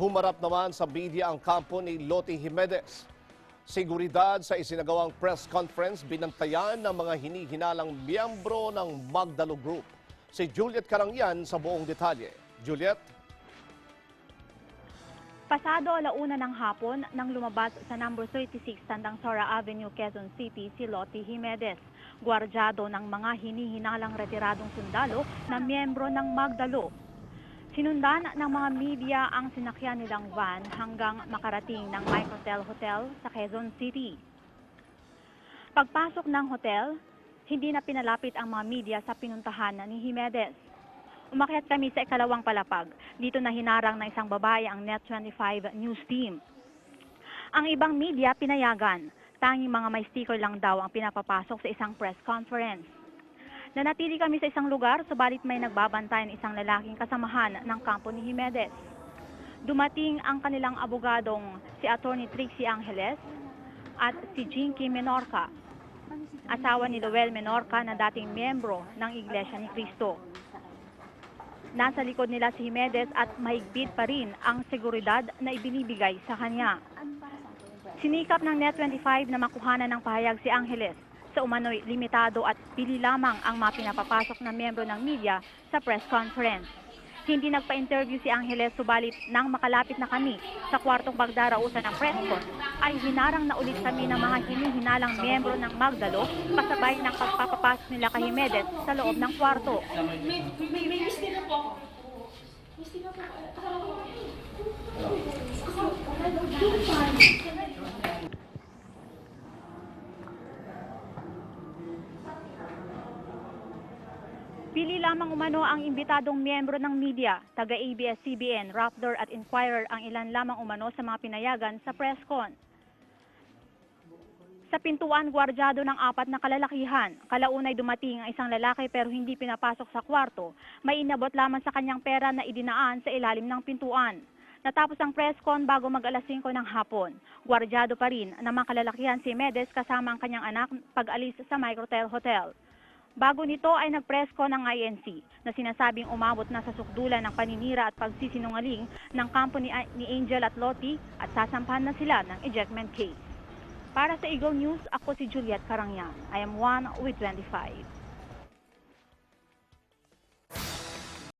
Humarap naman sa media ang kampo ni Loti Jimenez. Seguridad sa isinagawang press conference binantayan ng mga hinihinalang miyembro ng Magdalo Group. Si Juliet Karangyan sa buong detalye. Juliet? Pasado alauna ng hapon nang lumabas sa number 36 Tandang Sora Avenue, Quezon City si Lottie Jimenez, gwardyado ng mga hinihinalang retiradong sundalo na miyembro ng Magdalo. Sinundan ng mga media ang sinakyan nilang van hanggang makarating ng Microtel Hotel sa Quezon City. Pagpasok ng hotel, hindi na pinalapit ang mga media sa pinuntahan ni Jimenez. Umakyat kami sa ikalawang palapag. Dito na hinarang ng isang babae ang Net25 News Team. Ang ibang media pinayagan. Tanging mga may sticker lang daw ang pinapapasok sa isang press conference. Nanatili kami sa isang lugar, subalit may nagbabantay ng isang lalaking kasamahan ng kampo ni Jimenez. Dumating ang kanilang abogadong si Attorney Trixie Angeles at si Jinky Menorca, asawa ni Lowell Menorca na dating miyembro ng Iglesia ni Cristo. Nasa likod nila si Jimenez at mahigpit pa rin ang seguridad na ibinibigay sa kanya. Sinikap ng Net25 na makuhanan ng pahayag si Angeles sa umano'y limitado at pili lamang ang mga pinapapasok na miyembro ng media sa press conference. Hindi nagpa-interview si Angeles subalit nang makalapit na kami sa kwartong pagdarausan ng press con ay hinarang na ulit kami ng mga hinihinalang miyembro ng Magdalo kasabay ng pagpapapasok nila kay Jimenez sa loob ng kwarto. May, may, may misti na po ako. Misti na po ako. Pili lamang umano ang imbitadong miyembro ng media, taga ABS-CBN, Raptor at Inquirer ang ilan lamang umano sa mga pinayagan sa press con. Sa pintuan, gwardyado ng apat na kalalakihan. Kalaunay dumating ang isang lalaki pero hindi pinapasok sa kwarto. May inabot lamang sa kanyang pera na idinaan sa ilalim ng pintuan. Natapos ang press con bago mag alas 5 ng hapon. Gwardyado pa rin ng mga kalalakihan si Medes kasama ang kanyang anak pag-alis sa Microtel Hotel. Bago nito ay nag-press con ng INC na sinasabing umabot na sa sukdulan ng paninira at pagsisinungaling ng kampo ni, ni Angel at Lottie at sasampahan na sila ng ejectment case. Para sa Eagle News, ako si Juliet Karangyan. I am one with 25.